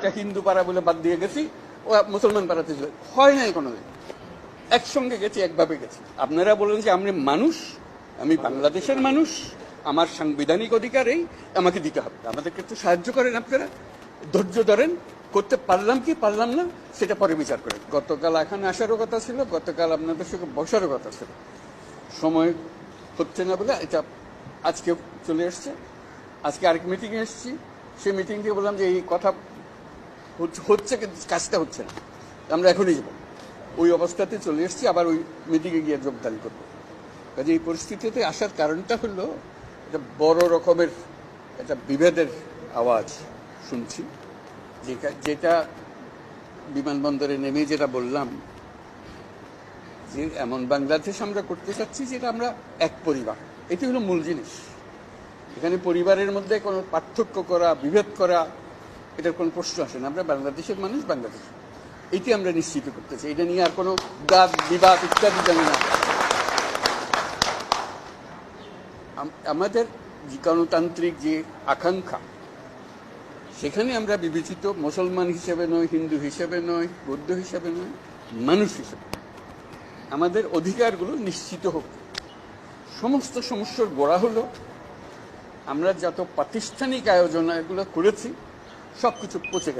এটা হিন্দু পাড়া বলে বাদ দিয়ে গেছি, ও মুসলমান পাড়াতে ছিল। হয় নাই কোনোদিন। একসঙ্গে গেছি, একভাবে গেছি। আপনারা বলেন যে আমি মানুষ, আমি বাংলাদেশের মানুষ, আমার সাংবিধানিক অধিকার এই, আমাকে দিতে হবে। আমাদেরকে একটু সাহায্য করেন আপনারা, ধৈর্য ধরেন, করতে পারলাম কি পারলাম না, সেটা পরে বিচার করেন। গতকাল এখানে আসারও কথা ছিল, গতকাল আপনাদের সঙ্গে বসারও কথা ছিল। সময় হচ্ছে না বলে এটা আজকে চলে এসছে। আজকে আরেক মিটিংয়ে এসেছি। সেই মিটিং দিয়ে বললাম যে এই কথা হচ্ছে- কিন্তু কাজটা হচ্ছে না। আমরা এখনই যাব। ওই অবস্থাতে চলে এসেছি, আবার ওই মিটিংয়ে গিয়ে যোগদান করব। কাজে এই পরিস্থিতিতে আসার কারণটা হলো, একটা বড় রকমের একটা বিভেদের আওয়াজ শুনছি। যেটা বিমানবন্দরে নেমে যেটা বললাম, যে এমন বাংলাদেশ আমরা করতে চাচ্ছি যেটা আমরা এক পরিবার। এটি হলো মূল জিনিস। এখানে পরিবারের মধ্যে কোনো পার্থক্য করা, বিভেদ করা এটার কোনো প্রশ্ন আসে না। আমরা বাংলাদেশের মানুষ, বাংলাদেশ। এটি আমরা নিশ্চিত করতে চাই। এটা নিয়ে আর কোনো দাগ বিবাদ ইত্যাদি জানি না। আমাদের গণতান্ত্রিক যে আকাঙ্ক্ষা, সেখানে আমরা বিবেচিত মুসলমান হিসেবে নয়, হিন্দু হিসেবে নয়, বৌদ্ধ হিসেবে নয়, মানুষ হিসেবে আমাদের অধিকারগুলো নিশ্চিত হোক। সমস্ত সমস্যার গোড়া হলো, আমরা যত প্রাতিষ্ঠানিক আয়োজন এগুলো করেছি সব কিছু পচে গেছে।